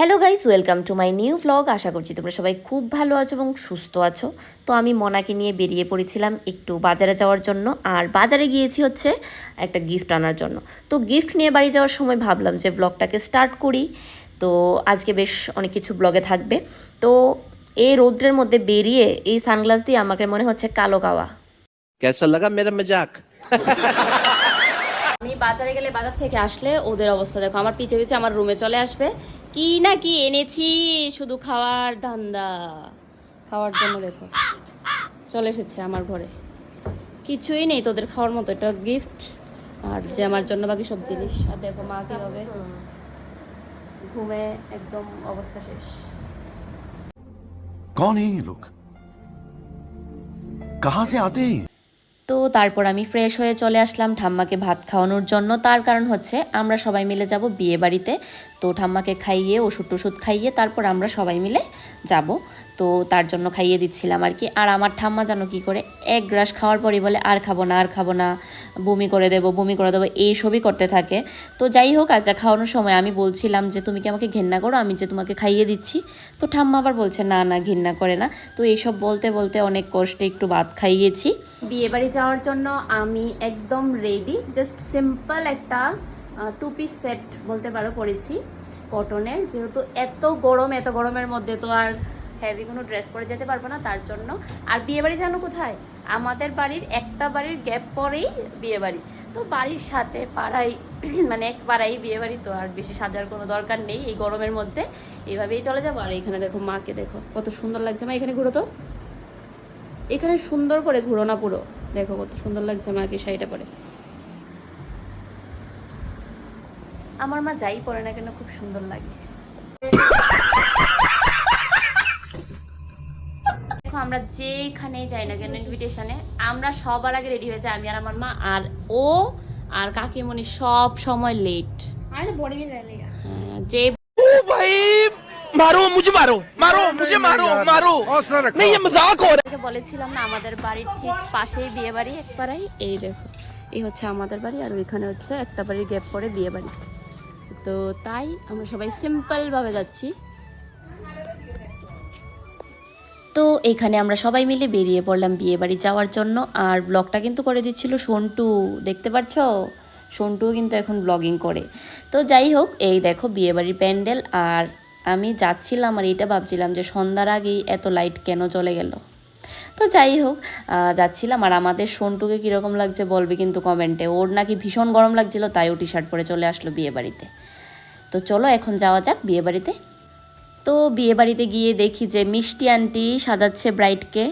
Hello guys welcome to my new blog আশা করছি তোমরা সবাই খুব ভালো আছো এবং সুস্থ আছো। তো আমি মনাকে নিয়ে বেরিয়ে পড়েছিলাম একটু বাজারে যাওয়ার জন্য, আর বাজারে গিয়েছি হচ্ছে একটা গিফট আনার জন্য। তো গিফট নিয়ে বাড়ি যাওয়ার সময় ভাবলাম যে ব্লগটাকে স্টার্ট করি। তো আজকে বেশ অনেক কিছু ব্লগে থাকবে। তো এই রৌদ্রের মধ্যে বেরিয়ে এই সানগ্লাস দিয়ে আমাকে মনে হচ্ছে কালো গাওয়া কেসা লাগা মেরা বাজারে গেলে বাজার থেকে আসলে ওদের অবস্থা দেখো। আমার পিছে পিছে আমার রুমে চলে আসবে। কি না কি এনেছি? শুধু খাওয়ার ধান্দা। খাওয়ার জন্য দেখো। চলে এসেছে আমার ঘরে। কিছুই নেই তোদের খাওয়ার মতো। এটা গিফট আর যে আমার জন্য বাকি সব জিনিস। আর দেখো মা হবে। ঘুমে একদম অবস্থা শেষ। কোন এই লোক কাহা সে আতে তো তারপর আমি ফ্রেশ হয়ে চলে আসলাম ঠাম্মাকে ভাত খাওয়ানোর জন্য। তার কারণ হচ্ছে আমরা সবাই মিলে যাব বিয়ে বাড়িতে তো ঠাম্মাকে খাইয়ে ওষুধ টষুধ খাইয়ে তারপর আমরা সবাই মিলে যাব। তো তার জন্য খাইয়ে দিচ্ছিলাম আর কি। আর আমার ঠাম্মা জানো কি করে? এক গ্রাস খাওয়ার পরই বলে, আর খাব না, আর খাব না, বমি করে দেবো, বমি করে দেবো, এইসবই করতে থাকে। তো যাই হোক আচ্ছা খাওয়ানোর সময় আমি বলছিলাম যে, তুমি কি আমাকে ঘেন্না করো? আমি যে তোমাকে খাইয়ে দিচ্ছি। তো ঠাম্মা আবার বলছে, না না, ঘেন্না করে না। তো এইসব বলতে বলতে অনেক কষ্টে একটু ভাত খাইয়েছি। বিয়ে বাড়ি যাওয়ার জন্য আমি একদম রেডি জাস্ট সিম্পল একটা টু পিস সেট বলতে পারো পরেছি কটনের যেহেতু এত গরম, এত গরমের মধ্যে তো আর হেভি কোনো ড্রেস পরে যেতে পারব না, তার জন্য। আর বিয়ে বাড়ি জানো কোথায়? আমাদের বাড়ির একটা বাড়ির গ্যাপ পরেই বিয়ে বাড়ি। তো বাড়ির সাথে পাড়াই মানে এক পাড়াই বিয়ে বাড়ি, তো আর বেশি সাজার কোনো দরকার নেই এই গরমের মধ্যে। এইভাবেই চলে যাব। আর এখানে দেখো মাকে দেখো, কত সুন্দর লাগছে। মা, এখানে ঘুরো তো। এখানে সুন্দর করে ঘুরো না পুরো। দেখো কত সুন্দর লাগছে মাকে শাড়িটা পরে। আমার মা যাই পরে না কেন খুব সুন্দর লাগে দেখো আমরা যেখানেই যাই না কেন ইনভিটেশনে আমরা সবার আগে রেডি হয়ে যাই আমি আর আমার মা আর ও আর কাকিমণি সব সময় লেট যে भाई मारो मुझे मारो मारो मुझे मारो मारो नहीं ये मजाक हो रहा আপনাকে বলেছিলাম না আমাদের বাড়ির ঠিক পাশেই বিয়ে বাড়ি এক পাড়াই এই দেখো এই হচ্ছে আমাদের বাড়ি আর ওইখানে হচ্ছে একটা বাড়ির গ্যাপ পরে বিয়ে বাড়ি তো তাই আমরা সবাই সিম্পল ভাবে যাচ্ছি। তো এখানে আমরা সবাই মিলে বেরিয়ে পড়লাম বিয়ে বাড়ি যাওয়ার জন্য, আর ব্লগটা কিন্তু করে দিচ্ছিল সন্টু, দেখতে পাচ্ছ? সন্টুও কিন্তু এখন ব্লগিং করে। তো যাই হোক, এই দেখো বিয়ে বাড়ির প্যান্ডেল, আর আমি যাচ্ছিলাম আর এটা ভাবছিলাম যে সন্ধ্যার আগেই এত লাইট কেন চলে গেল? তো যাই হোক যাচ্ছিলাম। আর আমাদের সন্টুকে কীরকম লাগছে বলবে কিন্তু কমেন্টে। ওর নাকি ভীষণ গরম লাগছিল, তাই ও টি শার্ট পরে চলে আসলো বিয়ে বাড়িতে। তো চলো এখন যাওয়া যাক বিয়ে বাড়িতে। তো বিয়ে বাড়িতে গিয়ে দেখি যে মিষ্টি আন্টি সাজাচ্ছে ব্রাইডকে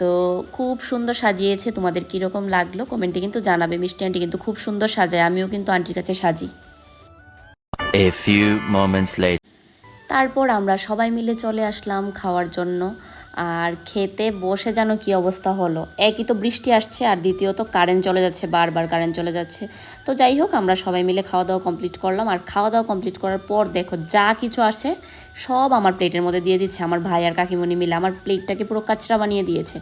তো খুব সুন্দর সাজিয়েছে, তোমাদের কীরকম লাগল কমেন্টে কিন্তু জানাবে। মিষ্টি আন্টি কিন্তু খুব সুন্দর সাজায়, আমিও কিন্তু আন্টির কাছে সাজি। A few moments later. তারপর আমরা সবাই মিলে চলে আসলাম খাওয়ার জন্য। আর খেতে বসে যেন কি অবস্থা হলো? একই তো বৃষ্টি আসছে আর দ্বিতীয়ত কারেন্ট চলে যাচ্ছে বারবার কারেন্ট চলে যাচ্ছে। তো যাই হোক আমরা সবাই মিলে খাওয়া দাওয়া কমপ্লিট করলাম। আর খাওয়া দাওয়া কমপ্লিট করার পর দেখো যা কিছু আসে সব আমার প্লেটের মধ্যে দিয়ে দিচ্ছে। আমার ভাই আর কাকিমণি মিলে আমার প্লেটটাকে পুরো কাচরা বানিয়ে দিয়েছে।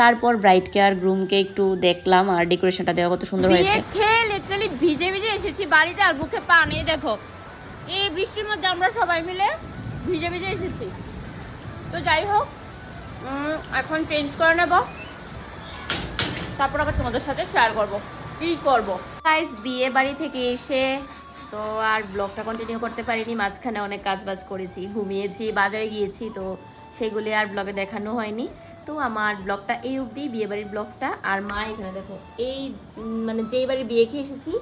তারপর ব্রাইডকে আর গ্রুমকে একটু দেখলাম আর ডেকোরেশনটা দেওয়া কত সুন্দর হয়েছে। খেয়ে লিটারালি ভিজে ভিজে এসেছি। বাড়িতে আর মুখে পানি দেখো। এই বৃষ্টির মধ্যে আমরা সবাই মিলে ভিজে ভিজে এসেছি। তো যাই হোক এখন চেঞ্জ করে নেব। তারপর আবার তোমাদের সাথে শেয়ার করব। কি করব? গাইস বিয়ে বাড়ি থেকে এসে তো আর ব্লগটা কন্টিনিউ করতে পারিনি। মাঝখানে অনেক কাজ বাজ করেছি, ঘুমিয়েছি, বাজারে গিয়েছি, তো সেগুলি আর ব্লগে দেখানো হয়নি। তো আমার ব্লগটা এই অবধি, বিয়ে বাড়ির ব্লগটা আর মা এখানে দেখো, এই মানে যেই বাড়ির বিয়ে খেয়ে এসেছি,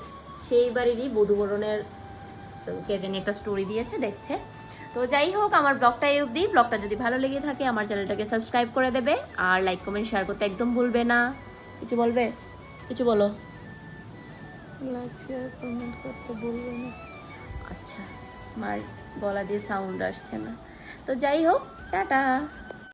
সেই বাড়িরই বধুবরণের কে জানি একটা স্টোরি দিয়েছে, দেখছে। তো যাই হোক আমার ব্লগটা এই অবধি। ব্লগটা যদি ভালো লেগে থাকে আমার চ্যানেলটাকে সাবস্ক্রাইব করে দেবে। আর লাইক কমেন্ট শেয়ার করতে একদম ভুলবে না। কিছু বলবে? কিছু বলো। লাইক শেয়ার কমেন্ট করতে বলবে না। আচ্ছা আমার গলা দিয়ে সাউন্ড আসছে না। তো যাই হোক টাটা।